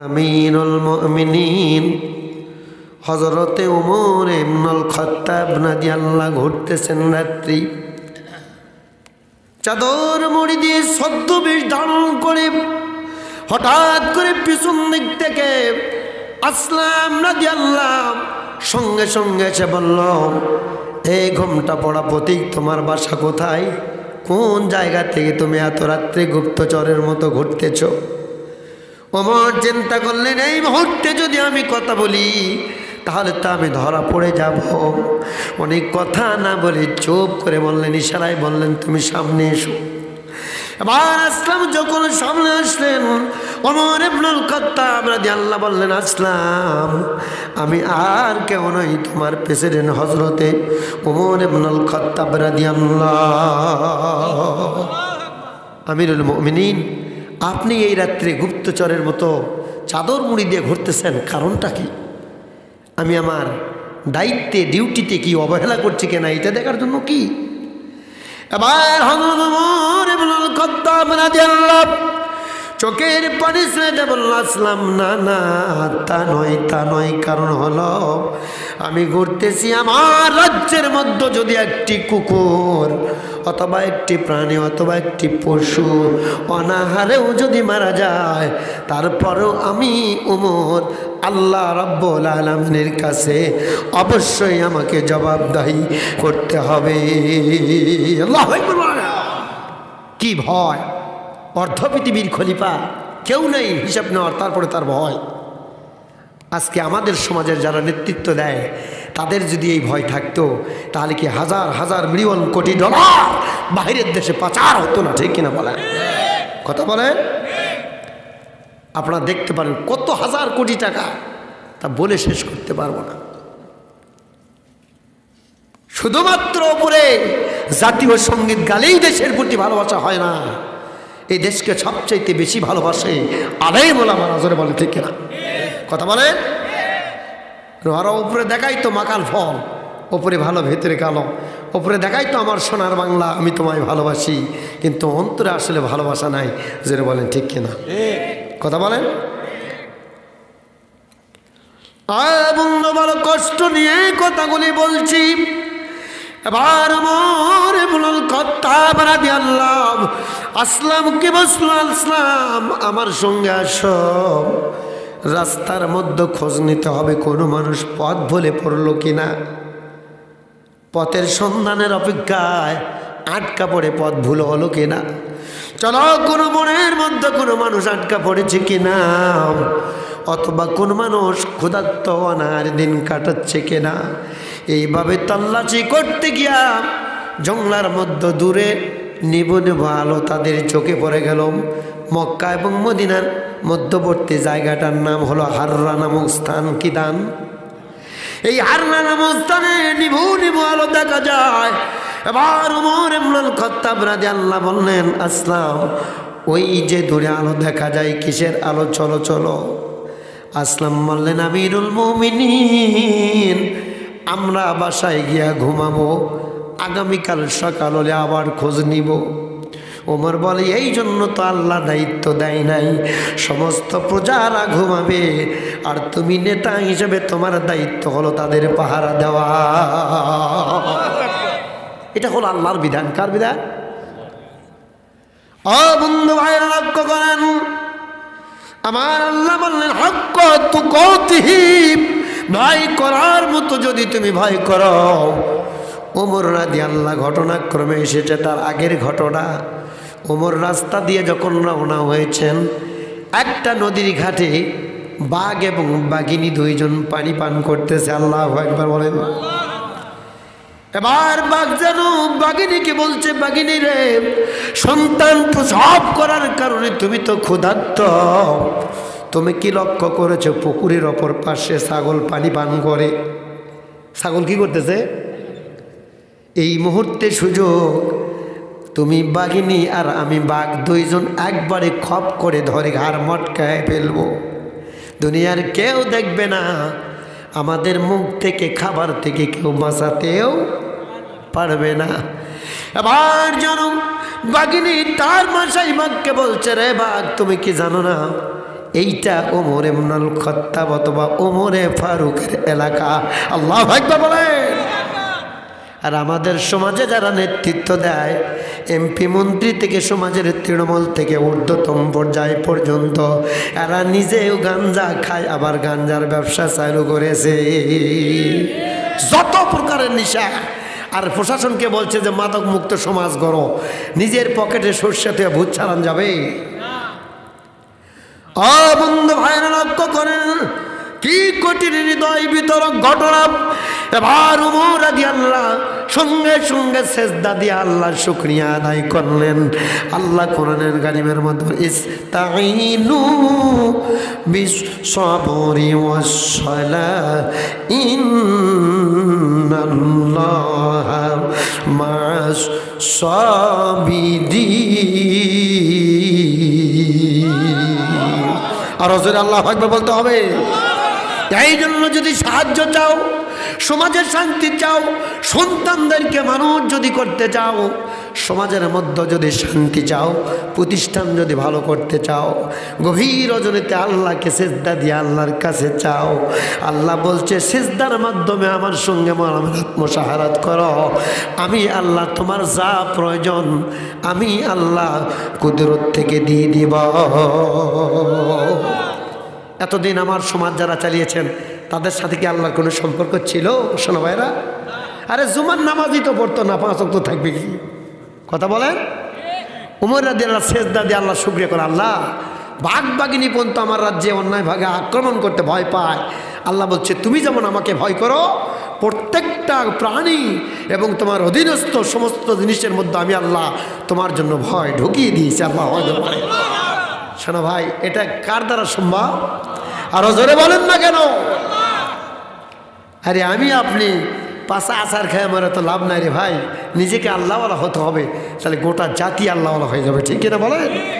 আমিনুল মুমিনিন। হজরতে উমর ইবনুল খত্তাব রাদিয়াল্লাহু ঘুরতেছেন রাত্রি। চাদর মুড়ি দিয়ে সদ্য বেশ ধারণ করে হঠাৎ করে পিছন দিক থেকে আসলাম রাদিয়াল্লাহ সঙ্গে সঙ্গে এসে বলল এই ঘুমটা পড়া প্রতীক, তোমার বাসা কোথায়? কোন জায়গা থেকে তুমি এত রাত্রে গুপ্তচরের মতো ঘুরতেছো? অমর চিন্তা করলেন, এই মুহূর্তে যদি আমি কথা বলি, তাহলে তো আমি ধরা পড়ে যাব। অনেক কথা না বলে চুপ করে বললেন, ইশারায় বললেন, তুমি সামনে এসো। এবার আসলাম, যখন সামনে আসলেন, অমর ইবনুল কত্তাব রাদিয়াল্লাহু বললেন, আসলাম, আমি আর কেউ নই, তোমার প্রেসিডেন্ট হজরতে ওমর ইবনুল কত্তাব রাদিয়াল্লাহু আমিরুল মুমিনিন আপনি এই রাত্রে গুপ্তচরের মতো চাদর মুড়ি দিয়ে ঘুরতেছেন কারণটা কি? আমি আমার দায়িত্বে, ডিউটিতে কি অবহেলা করছি কিনা এটা দেখার জন্য কি? এবার চোখের পানি বলল আসলাম না না, তা নয় তা নয়, কারণ হলো আমি ঘুরতেছি আমার রাজ্যের মধ্যে যদি একটি কুকুর অথবা একটি প্রাণী অথবা একটি পশু অনাহারেও যদি মারা যায়, তারপরেও আমি উমর আল্লাহ রব্বুল আলমিনের কাছে অবশ্যই আমাকে জবাবদাহি করতে হবে আল্লাহু। কি ভয় অর্ধ পৃথিবীর খলিফা। কেউ নেই হিসাব নেওয়ার, তারপরে তার ভয়। আজকে আমাদের সমাজের যারা নেতৃত্ব দেয়, তাদের যদি এই ভয় থাকতো, তাহলে কি হাজার হাজার মিলিয়ন কোটি ডলার বাইরের দেশে পাচার হতো না, ঠিক কিনা বলেন? কথা বলেন? আপনারা দেখতে পারেন কত হাজার কোটি টাকা, তা বলে শেষ করতে পারব না। শুধুমাত্র উপরে জাতীয় সংগীত গালেই দেশের প্রতি ভালোবাসা হয় না। এই দেশকে সবচাইতে বেশি ভালোবাসে আলাই বলা মারা জোরে বলে, ঠিক না কথা বলেন? আরও উপরে দেখাই তো মাকাল ফল ওপরে ভালো, ভেতরে কালো। ওপরে দেখাই তো আমার সোনার বাংলা, আমি তোমায় ভালোবাসি। কিন্তু অন্তরে আসলে ভালোবাসা নাই, জোরে বলেন, ঠিক কিনা? কথা বলেন? আয় বন্ধু বড় কষ্ট নিয়ে কথাগুলি বলছি। এবার মোর বলল কথা বাড়াবি আল্লাহ আসলাম কি বসল আসলাম? আমার সঙ্গে আসো। রাস্তার মধ্যে খোঁজ নিতে হবে, কোনো মানুষ পথ ভুলে পড়ল কিনা? পথের সন্ধানের অপেক্ষায় আটকা পড়ে পথ ভুল হলো কিনা? চলো, কোনো মনের মধ্যে কোনো মানুষ আটকা পড়েছে কিনা? অথবা কোন মানুষ ক্ষুধার্ত অনার দিন কাটাচ্ছে কিনা? এইভাবে তল্লাশি করতে গিয়া জংলার মধ্যে দূরে নিব নেব আলো তাদের চোখে পড়ে গেল। মক্কা এবং মদিনার মধ্যবর্তী জায়গাটার নাম হলো হাররা নামক স্থান কি দান? এই হারনা নামক স্থানে নিভু নিভু আলো দেখা যায়। এবার উমর ইবনুল খত্তাব রাদিয়াল্লাহু বললেন, আসলাম। ওই যে দূরে আলো দেখা যায়, কিসের আলো? চলো চলো। আসলাম বললেন, আমিরুল মুমিনিন। আমরা বাসায় গিয়া ঘুমাবো। আগামীকাল সকাল হলে আবার খোঁজ নিব। ওমর বলে, এই জন্য তো আল্লাহ দায়িত্ব দেয় নাই। সমস্ত প্রজারা ঘুমাবে। আর তুমি নেতা হিসেবে তোমার দায়িত্ব হলো তাদের পাহারা দেওয়া। এটা হলো আল্লাহর বিধান। কার বিধান? বন্ধু ভাইরা লক্ষ্য করেন। আমার আল্লাহ বললেন, হক তু কৌতিহিব ভয় করার মতো যদি তুমি ভয় করো। ওমর রাদি আল্লাহ ঘটনাক্রমে এসেছে তার আগের ঘটনা। ওমর রাস্তা দিয়ে যখন রওনা হয়েছেন, একটা নদীর ঘাটে বাঘ এবং বাঘিনী দুইজন পানি পান করতেছে। আল্লাহ একবার বলেন। এবার বাঘ যেন বাঘিনীকে বলছে, বাঘিনী রে, সন্তান প্রসব করার কারণে তুমি তো ক্ষুধার্ত। তুমি কি লক্ষ্য করেছ পুকুরের অপর পাশে ছাগল পানি পান করে? ছাগল কি করতেছে? এই মুহূর্তে সুযোগ, তুমি বাঘিনী আর আমি বাঘ দুইজন একবারে খপ করে ধরে ঘাড় মটকায় ফেলব। দুনিয়ার কেউ দেখবে না, আমাদের মুখ থেকে, খাবার থেকে কেউ বাঁচাতেও পারবে না। এবার যেন বাঘিনী তার মাসাই বাঘকে বলছে, রে বাঘ, তুমি কি জানো না এইটা ওমর এমনাল খত্তাব অথবা ওমরে ফারুকের এলাকা। আল্লাহ ভাগ্য বলেন। আর আমাদের সমাজে যারা নেতৃত্ব দেয়, এমপি, মন্ত্রী থেকে সমাজের তৃণমূল থেকে ঊর্ধ্বতম পর্যায় পর্যন্ত, এরা নিজেও গাঞ্জা খায়, আবার গাঞ্জার ব্যবসা চালু করেছে। যত প্রকারের নেশা। আর প্রশাসনকে বলছে যে মাদক মুক্ত সমাজ গড়ো। নিজের পকেটে সর্ষে থেকে ভূত ছাড়ান যাবে। অবন্ধ ভাইরা লক্ষ্য করেন কি কঠিন হৃদয় বিতরক ঘটনা। এবার উমর আল্লাহ সঙ্গে সঙ্গে শেষদা দিয়ে আল্লাহ শুক্রিয়া আদায় করলেন। আল্লাহ কোরআনের গালিমের মধ্যে ইস্তাইনু বিসবরি ওয়াসসালা ইন্নাল্লাহ মা'আস সাবিরিন আর হজরে আল্লাহ আকবর বলতে হবে। এই জন্য যদি সাহায্য চাও, সমাজের শান্তি চাও, সন্তানদেরকে মানুষ যদি করতে চাও সমাজের মধ্যে যদি শান্তি চাও, প্রতিষ্ঠান যদি ভালো করতে চাও, গভীর রজনীতে আল্লাহকে সেজদা দিয়ে আল্লাহর কাছে চাও। আল্লাহ বলছে, সেজদার মাধ্যমে আমার সঙ্গে আত্মসাহারাত করো। আমি আল্লাহ তোমার যা প্রয়োজন, আমি আল্লাহ কুদরত থেকে দিয়ে দিব। এতদিন আমার সমাজ যারা চালিয়েছেন, তাদের সাথে কি আল্লাহর কোনো সম্পর্ক ছিল? শোনো ভাইরা আরে জুমার নামাজই তো পড়তো না, পাঁচ তো থাকবে কি? কথা বলেন? উমর রাদি আল্লাহ শেষ দাদি আল্লাহ শুক্রিয়া করে আল্লাহ বাঘ বাগিনী পর্যন্ত আমার রাজ্যে অন্যায় ভাগে আক্রমণ করতে ভয় পায়। আল্লাহ বলছে, তুমি যেমন আমাকে ভয় করো, প্রত্যেকটা প্রাণী এবং তোমার অধীনস্থ সমস্ত জিনিসের মধ্যে আমি আল্লাহ তোমার জন্য ভয় ঢুকিয়ে দিয়েছি। আল্লাহ শোনো ভাই, এটা কার দ্বারা সম্ভব? আরও জোরে বলেন না কেন? আরে আমি আপনি পাশা আসার খায় আমার তো লাভ নাই রে ভাই। নিজেকে আল্লাহওয়ালা হতে হবে। তাহলে গোটা জাতি আল্লাহওয়ালা হয়ে যাবে, ঠিক কিনা বলেন?